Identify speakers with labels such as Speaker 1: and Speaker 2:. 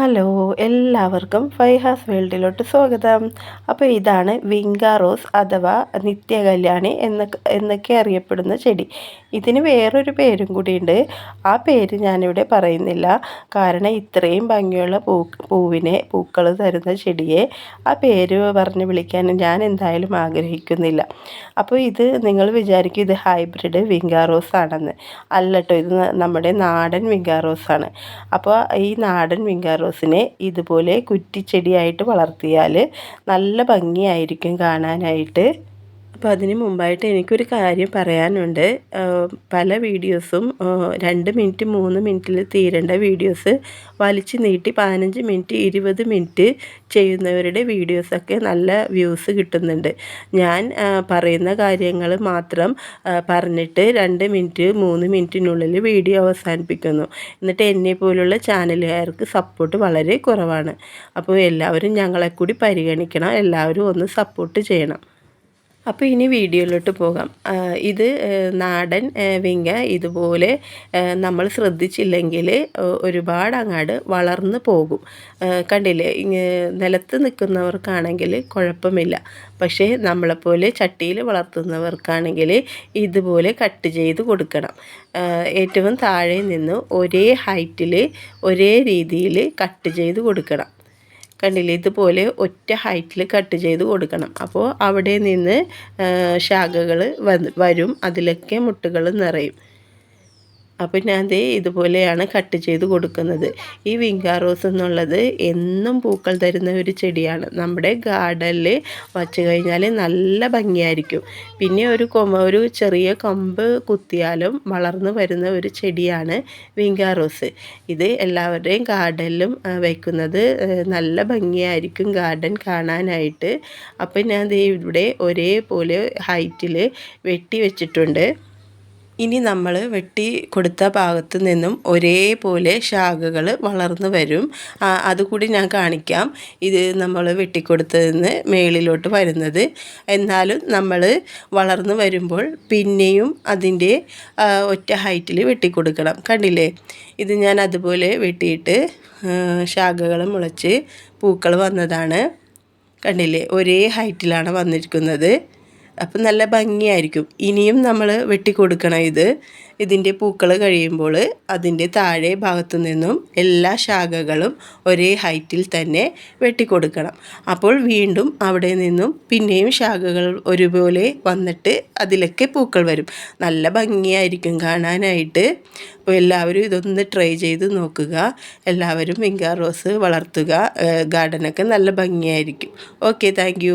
Speaker 1: Hello എല്ലാവർക്കും ഫൈഹാസ് വേൾഡിലോട്ട് സ്വാഗതം. അപ്പോൾ ഇതാണ് വിങ്ക റോസ് അഥവാ നിത്യകല്യാണി എന്ന എന്നൊക്കെ അറിയപ്പെടുന്ന ചെടി. ഇതിന് വേറൊരു പേരും കൂടിയുണ്ട്. ആ പേര് ഞാനിവിടെ പറയുന്നില്ല. കാരണം ഇത്രയും ഭംഗിയുള്ള പൂ പൂവിനെ പൂക്കൾ തരുന്ന ചെടിയെ ആ പേര് പറഞ്ഞ് വിളിക്കാൻ ഞാൻ എന്തായാലും ആഗ്രഹിക്കുന്നില്ല. അപ്പോൾ ഇത് നിങ്ങൾ വിചാരിക്കും ഇത് ഹൈബ്രിഡ് വിങ്ക റോസ് ആണെന്ന്. അല്ലട്ടോ ഇത് നമ്മുടെ നാടൻ വിങ്ക റോസ് ആണ്. അപ്പോൾ ഈ നാടൻ വിങ്ക റോസിനെ ഇതുപോലെ കുറ്റിച്ചെടിയായിട്ട് വളർത്തിയാൽ നല്ല ഭംഗിയായിരിക്കും കാണാനായിട്ട്. അപ്പോൾ അതിന് മുമ്പായിട്ട് എനിക്കൊരു കാര്യം പറയാനുണ്ട്. പല വീഡിയോസും രണ്ട് മിനിറ്റ് മൂന്ന് മിനിറ്റിൽ തീരേണ്ട വീഡിയോസ് വലിച്ചു നീട്ടി പതിനഞ്ച് മിനിറ്റ് ഇരുപത് മിനിറ്റ് ചെയ്യുന്നവരുടെ വീഡിയോസൊക്കെ നല്ല വ്യൂസ് കിട്ടുന്നുണ്ട്. ഞാൻ പറയുന്ന കാര്യങ്ങൾ മാത്രം പറഞ്ഞിട്ട് രണ്ട് മിനിറ്റ് മൂന്ന് മിനിറ്റിനുള്ളിൽ വീഡിയോ അവസാനിപ്പിക്കുന്നു. എന്നിട്ട് എന്നെ പോലുള്ള ചാനലുകാർക്ക് സപ്പോർട്ട് വളരെ കുറവാണ്. അപ്പോൾ എല്ലാവരും ഞങ്ങളെ കൂടി പരിഗണിക്കണം. എല്ലാവരും ഒന്ന് സപ്പോർട്ട് ചെയ്യണം. അപ്പോൾ ഇനി വീഡിയോയിലോട്ട് പോകാം. ഇത് നാടൻ വിങ്ങ ഇതുപോലെ നമ്മൾ ശ്രദ്ധിച്ചില്ലെങ്കിൽ ഒരുപാട് അങ്ങാട് വളർന്നു പോകും. കണ്ടില്ലേ? നിലത്ത് നിൽക്കുന്നവർക്കാണെങ്കിൽ കുഴപ്പമില്ല. പക്ഷേ നമ്മളെപ്പോലെ ചട്ടിയിൽ വളർത്തുന്നവർക്കാണെങ്കിൽ ഇതുപോലെ കട്ട് ചെയ്ത് കൊടുക്കണം. ഏറ്റവും താഴെ നിന്ന് ഒരേ ഹൈറ്റിൽ ഒരേ രീതിയിൽ കട്ട് ചെയ്ത് കൊടുക്കണം. കണ്ടില്ലേ? ഇതുപോലെ ഒറ്റ ഹൈറ്റിൽ കട്ട് ചെയ്ത് കൊടുക്കണം. അപ്പോൾ അവിടെ നിന്ന് ശാഖകൾ വരും. അതിലൊക്കെ മുട്ടുകൾ നിറയും. അപ്പോൾ ഞാൻ ദേ ഇതുപോലെയാണ് കട്ട് ചെയ്ത് കൊടുക്കുന്നത്. ഈ വിങ്കാറോസ് എന്നുള്ളത് എന്നും പൂക്കൾ തരുന്ന ഒരു ചെടിയാണ്. നമ്മുടെ ഗാർഡനിൽ വച്ച് കഴിഞ്ഞാൽ നല്ല ഭംഗിയായിരിക്കും. പിന്നെ ഒരു കൊമ്പ ഒരു ചെറിയ കൊമ്പ് കുത്തിയാലും വളർന്നു വരുന്ന ഒരു ചെടിയാണ് വിങ്കാറോസ് ഇത് എല്ലാവരുടെയും ഗാർഡനിലും വയ്ക്കുന്നത് നല്ല ഭംഗിയായിരിക്കും ഗാർഡൻ കാണാനായിട്ട്. അപ്പം ഞാൻ ദേ ഇവിടെ ഒരേപോലെ ഹൈറ്റിൽ വെട്ടി വെച്ചിട്ടുണ്ട്. ഇനി നമ്മൾ വെട്ടി കൊടുത്ത ഭാഗത്ത് നിന്നും ഒരേപോലെ ശാഖകൾ വളർന്നു വരും. അതുകൂടി ഞാൻ കാണിക്കാം. ഇത് നമ്മൾ വെട്ടിക്കൊടുത്തതിന് മേളിലോട്ട് വരുന്നത്. എന്നാലും നമ്മൾ വളർന്നു വരുമ്പോൾ പിന്നെയും അതിന്റെ ഒറ്റ ഹൈറ്റിൽ വെട്ടിക്കൊടുക്കണം. കണ്ടില്ലേ? ഇത് ഞാൻ അതുപോലെ വെട്ടിയിട്ട് ശാഖകൾ മുളച്ച് പൂക്കൾ വന്നതാണ്. കണ്ടില്ലേ? ഒരേ ഹൈറ്റിലാണ് വന്നിരിക്കുന്നത്. അപ്പം നല്ല ഭംഗിയായിരിക്കും. ഇനിയും നമ്മൾ വെട്ടിക്കൊടുക്കണം ഇത്. ഇതിന്റെ പൂക്കൾ കഴിയുമ്പോൾ അതിന്റെ താഴെ ഭാഗത്തു നിന്നും എല്ലാ ശാഖകളും ഒരേ ഹൈറ്റിൽ തന്നെ വെട്ടിക്കൊടുക്കണം. അപ്പോൾ വീണ്ടും അവിടെ നിന്നും പിന്നെയും ശാഖകൾ ഒരുപോലെ വന്നിട്ട് അതിലൊക്കെ പൂക്കൾ വരും. നല്ല ഭംഗിയായിരിക്കും കാണാനായിട്ട്. അപ്പോൾ എല്ലാവരും ഇതൊന്ന് ട്രൈ ചെയ്ത് നോക്കുക. എല്ലാവരും വിങ്കാ റോസ് വളർത്തുക. ഗാർഡനൊക്കെ നല്ല ഭംഗിയായിരിക്കും. Okay thank